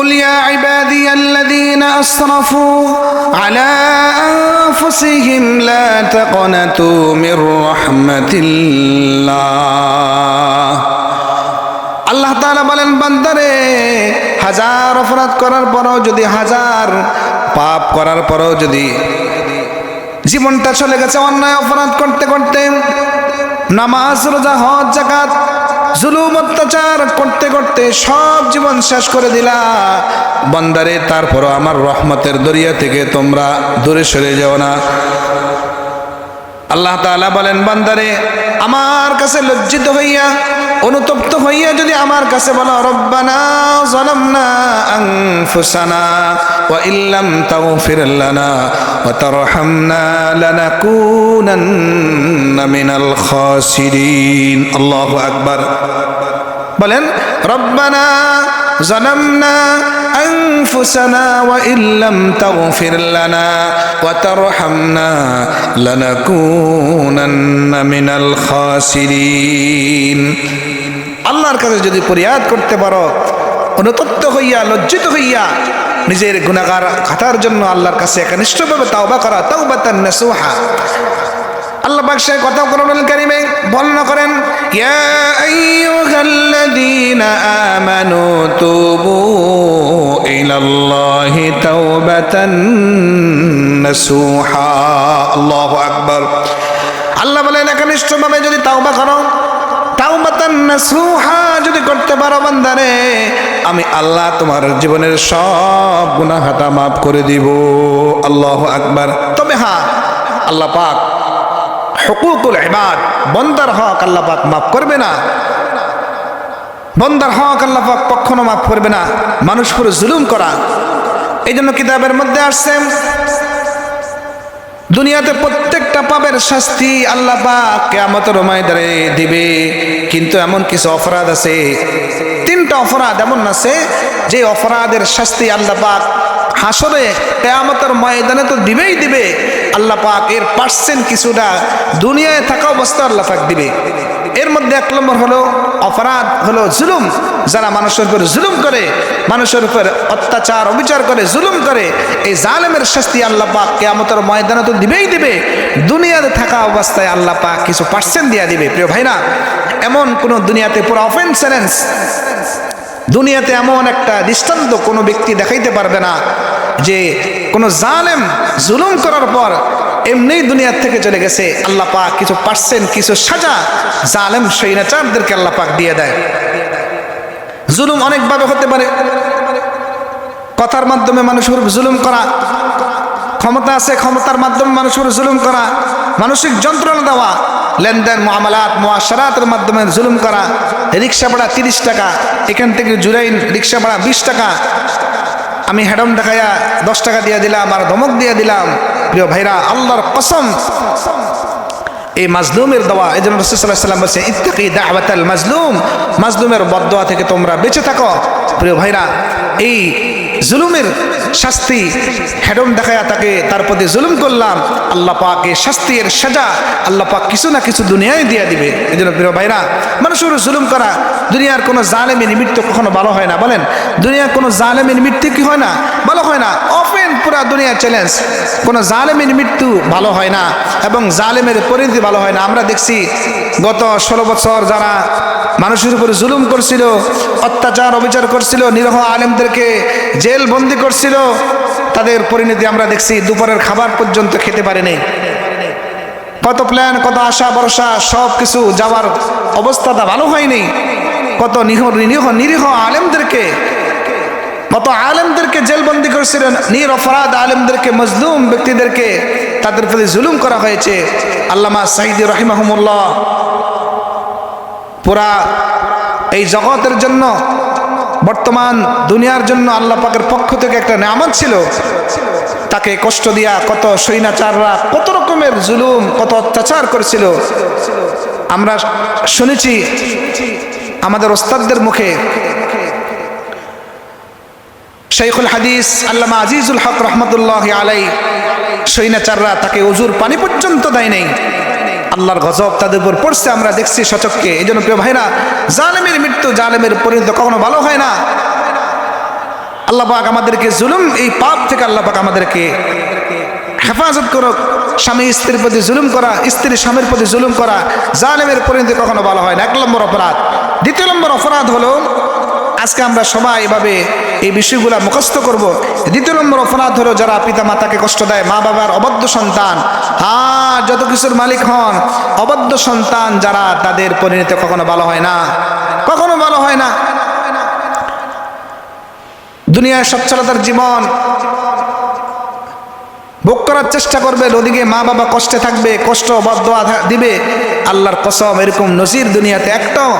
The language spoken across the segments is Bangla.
قل يا عبادي الذين أسرفوا على أنفسهم لا تقنطوا من رحمة الله আল্লাহ তাআলা বলেন বান্দারে হাজার অপরাধ করার পরও যদি হাজার পাপ করার পরও যদি জীবনটা চলে গেছে অন্যায় অপরাধ করতে করতে নামাজ রোজা হজ জাকাত জুলুম, অত্যাচার করতে করতে সব জীবন শেষ করে দিলা। বন্দারে, তারপরও আমার রহমতের দরিয়া থেকে তোমরা দূরে সরে যাও না। আল্লাহ তাআলা বলেন, বান্দারে, আমার কাছে লজ্জিত হইয়া অনুতপ্ত হইয়া যদি আমার কাছে বলো রব্বানা জালামনা আনফুসানা ওয়া ইল্লাম তাগফির লানা ওয়া তারহামনা লানাকুনান্না মিনাল খাসিরিন আল্লাহু আকবার বলেন রব্বানা জালামনা أنفسنا وإن لم تغفر لنا وترحمنا لنكونن من الخاسرين আল্লাহর কাছে যদি ফরিয়াদ করতে পারো, অনুতপ্ত হইয়া, লজ্জিত হইয়া, নিজের গুণাগার খাতার জন্য আল্লাহর কাছে একনিষ্ঠভাবে তাওবা করা, তাওবাতান নাসুহা। আল্লাহ পাক সে কথা কোরআনুল কারীমে বর্ণনা করেন, ইয়া আইয়ুহাল্লাযীনা আমানু তুবু ইলাল্লাহি তাওবাতান নাসুহা। আল্লাহু আকবার। আল্লাহ বলেন, একনিষ্ঠভাবে যদি তাওবা করো যদি করতে পারো বান্দারে, আমি আল্লাহ তোমার জীবনের সব গুনাহ মাফ করে দিব। আল্লাহু আকবার। তবে আল্লাহ পাক হকুকুল বন্দার হক আল্লাহ পাক মাফ করবে না। বন্দার হক আল্লাহ পাক কখনো মাফ করবে না। মানুষ পুরো জুলুম করা। এই জন্য কিতাবের মধ্যে আসছে দুনিয়াতে প্রত্যেকটা পাপের শাস্তি আল্লাহ পাক কেয়ামতের ময়দানে দিবে। কিন্তু এমন কিছু অপরাধ আছে, তিনটা অপরাধ এমন আছে, যে অপরাধের শাস্তি আল্লাহ পাক হাসরে কেয়ামতের ময়দানে তো দিবেই দিবে। আল্লাহ পাক এর পার্সেন্ট কিছুটা দুনিয়ায় থাকা অবস্থা আল্লাহ পাক দিবে। এর মধ্যে এক নম্বর হলো অপরাধ, হলো জুলুম। যারা মানুষের উপর জুলুম করে, মানুষের উপর অত্যাচার, অবিচার করে, জুলুম করে, এই জালেমের শাস্তি আল্লাহ পাক কেয়ামতের ময়দানে তো দিবেই দিবে। দুনিয়াতে থাকা অবস্থায় আল্লাহ পাক কিছু পার্সেন্ট দিয়া দিবে। প্রিয় ভাইরা, এমন কোনো দুনিয়াতে পুরো অফেন্সেন্স দুনিয়াতে এমন একটা দৃষ্টান্ত কোনো ব্যক্তি দেখাইতে পারবে না যে কোনো জালেম জুলুম করার পর এমনি দুনিয়ার থেকে চলে গেছে। আল্লাহ পাক কিছু পার্সেন্ট কিছু সাজা। জালেম সৈনাচারদেরকে আল্লাহ পাক দিয়ে দেয়। জুলুম অনেকভাবে হতে পারে। কথার মাধ্যমে মানুষের জুলুম করা। ক্ষমতা আছে, ক্ষমতার মাধ্যমে মানুষের জুলুম করা। মানসিক যন্ত্রণা দেওয়া। লেনদেন মহামালাত মহাসারাতের মাধ্যমে জুলুম করা। রিক্সা ভাড়া তিরিশ টাকা। এখান থেকে জুরাইন রিক্সা ভাড়া বিশ টাকা। আমি হেডম দেখাইয়া দশ টাকা দিয়ে দিলাম আর ধমক দিয়ে দিলাম। প্রিয় ভাইরা, আল্লাহর কসম। এই মাজলুমের দোয়া, এই জন্য রসুল্লাহাম বলছে ইত্তাকি দাওয়াতাল মাজলুম। মাজলুমের বদোয়া থেকে তোমরা বেঁচে থাকো। প্রিয় ভাইরা, এই জুলুমের শাস্তি হেডম দেখায়া তাকে তার প্রতি জুলুম করলাম, আল্লাহ পাকে শাস্তির সাজা আল্লাহ পাক কিছু না কিছু দুনিয়ায় দিয়ে দিবে। এই জন্য প্রিয় ভাইরা, মানুষের জুলুম করা দুনিয়ার কোনো জালেমের নিমিত্ত কখনো ভালো হয় না। বলেন, দুনিয়ার কোনো জালেমের মৃত্যু কি হয় না? ভালো হয় না। অফেন পুরা দুনিয়ার চ্যালেঞ্জ কোনো জালেমের মৃত্যু ভালো হয় না এবং জালেমের পরিণতি ভালো হয় না। আমরা দেখছি গত ষোলো বছর যারা মানুষের উপরে জুলুম করছিল, অত্যাচার, অবিচার করছিল, নিরহ আলেমদেরকে জেল বন্দি করছিল, তাদের পরিণতি আমরা দেখছি দুপুরের খাবার পর্যন্ত খেতে পারেনি। কত প্ল্যান কত আশা, ভরসা সব কিছু যাওয়ার অবস্থাটা ভালো হয়নি। কত নিহ নিরীহ নিরীহ আলেমদেরকে, কত আলেমদেরকে জেলবন্দি করেছিলেন, নির অপরাধ আলেমদেরকে, মজলুম ব্যক্তিদেরকে তাদের প্রতি জুলুম করা হয়েছে। আল্লামা সাইদি রহিমাহমুল্লাহ, পুরা এই জগতের জন্য বর্তমান দুনিয়ার জন্য আল্লাহ পাকের পক্ষ থেকে একটা নামত ছিল। তাকে কষ্ট দিয়া কত সৈনাচাররা কত রকমের জুলুম, কত অত্যাচার করেছিল। আমরা শুনেছি আমাদের ওস্তাদদের মুখে শেখুল হাদিস আল্লামা আজিজুল হক রহমতুল্লাহ আলাই সৈনাচাররা তাকে উজুর পানি পর্যন্ত দেয় নেই। আল্লাহর গজব তাদের উপর পড়ছে, আমরা দেখছি সচককে এই জন্য প্রিয় ভাইরা, জালেমের মৃত্যু জালেমের পরিণত কখনো ভালো হয় না। আল্লাহ পাক আমাদেরকে জুলুম, এই পাপ থেকে আল্লাহ পাক আমাদেরকে হেফাজত করুক। স্বামী স্ত্রীর প্রতি জুলুম করা স্ত্রী স্বামীর প্রতি জুলুম করা জালেমের পরিণতি কখনো ভালো হয় না। এক নম্বর অপরাধ। দ্বিতীয় নম্বর অপরাধ হলো, আজকে আমরা সবাই এভাবে এই বিষয়গুলো মুখস্থ করব। দ্বিতীয় নম্বর অপরাধ হলো যারা পিতা মাতাকে কষ্ট দেয়, মা বাবার অবদ্ধ সন্তান। হ্যাঁ যত কিছুর মালিক হন অবদ্ধ সন্তান যারা তাদের পরিণতি কখনো ভালো হয় না। কখনো ভালো হয় না। দুনিয়ায় সচ্ছলতার জীবন। ভোগ করার চেষ্টা করবে, ওদিকে মা বাবা কষ্টে থাকবে, কষ্ট বদ্ধ দিবে। আল্লাহর কসম, এরকম নজির দুনিয়াতে একটাও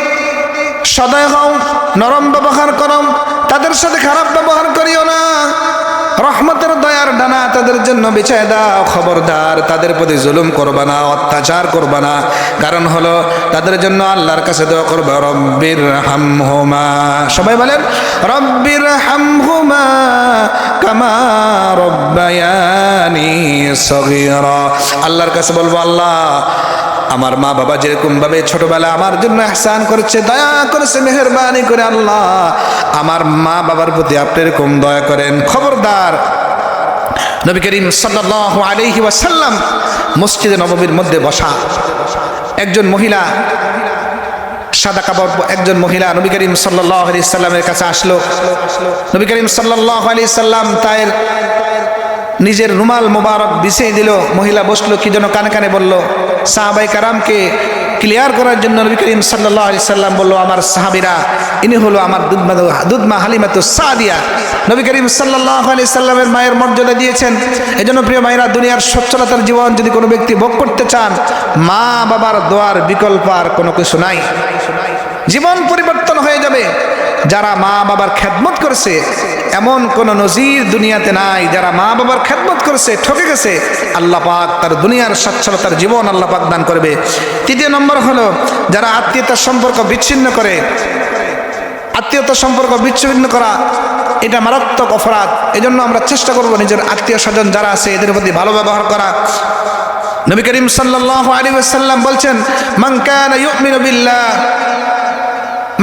সদয় হও, নরম ব্যবহার করো, তাদের সাথে খারাপ ব্যবহার করিও না। রহমতের দয়ার ডানা তাদের জন্য বিছায় দাও, খবরদার, তাদের প্রতি জুলুম করবা না, অত্যাচার করবা না। কারণ হলো, তাদের জন্য আল্লাহর কাছে দোয়া করবা, রব্বির হামহুমা। সবাই বলেন, রব্বির হামহুমা কামা রব্বায়ানি সগীরা। আল্লাহর কাছে বলব, আল্লাহ আমার মা বাবা যেরকম ভাবে ছোটবেলা আমার জন্য এহসান করেছে, দয়া করেছে, মেহরবানি করে আল্লাহ। আমার মা বাবার প্রতি আপনি এরকম দয়া করেন। খবরদার। নবী করিম সাল্লাহ আলহি মসজিদে নবমীর মধ্যে বসা। একজন মহিলা সাদা কাপড় একজন মহিলা নবী করিম সাল্লাহ সাল্লামের কাছে আসলো। নবী করিম সাল্লাহ সাল্লাম তাই নিজের রুমাল মোবারক বিছিয়ে দিল। মহিলা বসল, কি যেন কানে কানে বলল। সাহাবাই কারামকে ক্লিয়ার করার জন্য নবী করিম সাল্লাহ আলি সাল্লাম বলল, আমার সাহাবিরা, ইনি হলো আমার দুধমা দুধমা হালিমাতু সাদিয়া। নবী করিম সাল্লাহ আলি সাল্লামের মায়ের মর্যাদা দিয়েছেন। এজন্য প্রিয় মায়েরা, দুনিয়ার সচ্ছলতার জীবন যদি কোনো ব্যক্তি ভোগ করতে চান মা বাবার দোয়ার বিকল্প আর কোনো কিছু নাই। জীবন পরিবর্তন হয়ে যাবে। যারা মা বাবার খেদমত করেছে, এমন কোন নজির দুনিয়াতে নাই। যারা মা বাবার খেদমত করেছে, ঠকে গেছে, আল্লাহ পাক তার দুনিয়ার সচ্ছলতার জীবন আল্লাহ পাক দান করবে। তৃতীয় নম্বর হলো, যারা আত্মীয়তার সম্পর্ক বিচ্ছিন্ন করে, আত্মীয়তার সম্পর্ক বিচ্ছিন্ন করা, এটা মারাত্মক অপরাধ। এজন্য আমরা চেষ্টা করব নিজের আত্মীয় স্বজন যারা আছে, এদের প্রতি ভালো ব্যবহার করা। নবী করিম সাল্লাল্লাহু আলাইহি ওয়াসাল্লাম বলছেন, মান কানা ইউমিনু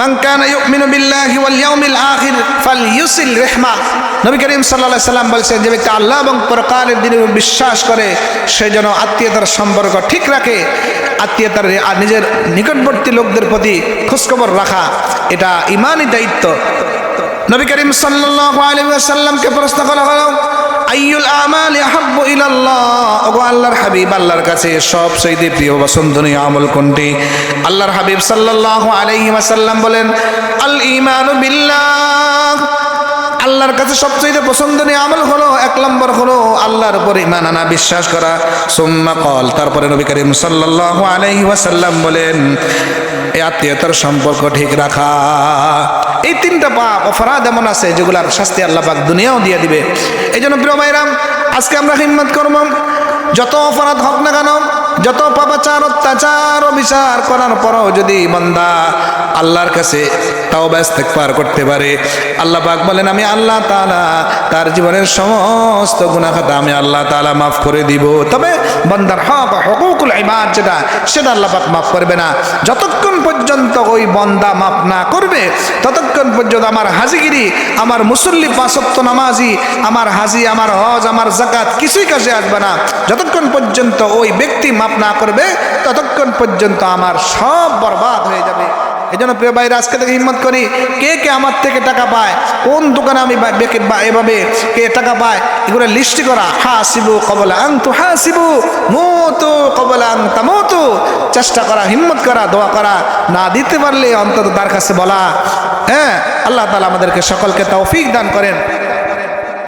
মান কানা ইউমিনু বিল্লাহি ওয়াল ইয়াউমিল আখির ফালইউসিল রাহমা। নবী করিম সাল্লাল্লাহু সাল্লাম বলছেন, যে আল্লাহ এবং পরকালের দিনে বিশ্বাস করে, সে যেন আত্মীয়তার সম্পর্ক ঠিক রাখে, আত্মীয়তার আর নিজের নিকটবর্তী লোকদের প্রতি খোঁজখবর রাখা, এটা ইমানই দায়িত্ব। নবী করিম সাল্লাল্লাহু আলাইহি ওয়াসাল্লামকে প্রশ্ন করা হলো আইয়ুল আমাল আহাব্বু ইলাল্লাহ। ওগো আল্লাহর হাবিব, আল্লাহর কাছে সব সবচেয়ে প্রিয় পছন্দনীয় আমল কোনটি? আল্লাহর হাবিব সাল্লাল্লাহু আলাইহি ওয়াসাল্লাম বলেন আল ঈমানু বিল্লাহ। আল্লাহর কাছে সবচেয়ে পছন্দনীয় আমল হলো, এক নম্বর হলো আল্লাহর উপর ইমান আনা, বিশ্বাস করা। সুম্মা কল তারপরে নবী করিম সাল্লাল্লাহু আলাইহি ওয়াসাল্লাম বলেন এই আত্মীয়তার সম্পর্ক ঠিক রাখা। এই তিনটা পাপ, অপরাধ এমন আছে যেগুলার শাস্তি আল্লাহ পাক দুনিয়াও দিয়ে দিবে। এই জন্য প্রিয় ভাইরাম, আজকে আমরা হিম্মত করব যত অপরাধ হোক না কেন, যত পাপাচার, অত্যাচার বিচার করার পরও যদি বন্দা আল্লাহর কাছে তাও ব্যস্ত পার করতে পারে, আল্লাহ পাক বলেন, আমি আল্লাহ তালা তার জীবনের সমস্ত গুণাখাতা আমি আল্লাহ তালা মাফ করে দিব। তবে বন্দার হক হকুকুল ইবাদ যেটা, সেটা আল্লাহ পাক মাফ করবে না। যতক্ষণ পর্যন্ত ওই বন্দা মাফ না করবে, ততক্ষণ পর্যন্ত আমার হাজিগিরি, আমার মুসল্লি পাঁচত্ব নামাজি, আমার হাজি, আমার হজ, আমার জাকাত কিছুই কাজে আসবে না। যতক্ষণ পর্যন্ত ওই ব্যক্তি মাপ না করবে, ততক্ষণ পর্যন্ত আমার সব বরবাদ হয়ে যাবে। এই জন্য প্রিয় ভাইরা, আজকে থেকে হিম্মত করি, কে কে আমার থেকে টাকা পায়, কোন দোকানে আমি এভাবে কে টাকা পায়, এগুলো লিস্ট করা। হা শিবু কবলা আং তু হা শিবু মতো কবলা আং তামতো চেষ্টা করা, হিম্মত করা, দোয়া করা, না দিতে পারলে অন্তত তার কাছে বলা। হ্যাঁ আল্লাহ তালা আমাদেরকে সকলকে তৌফিক দান করেন।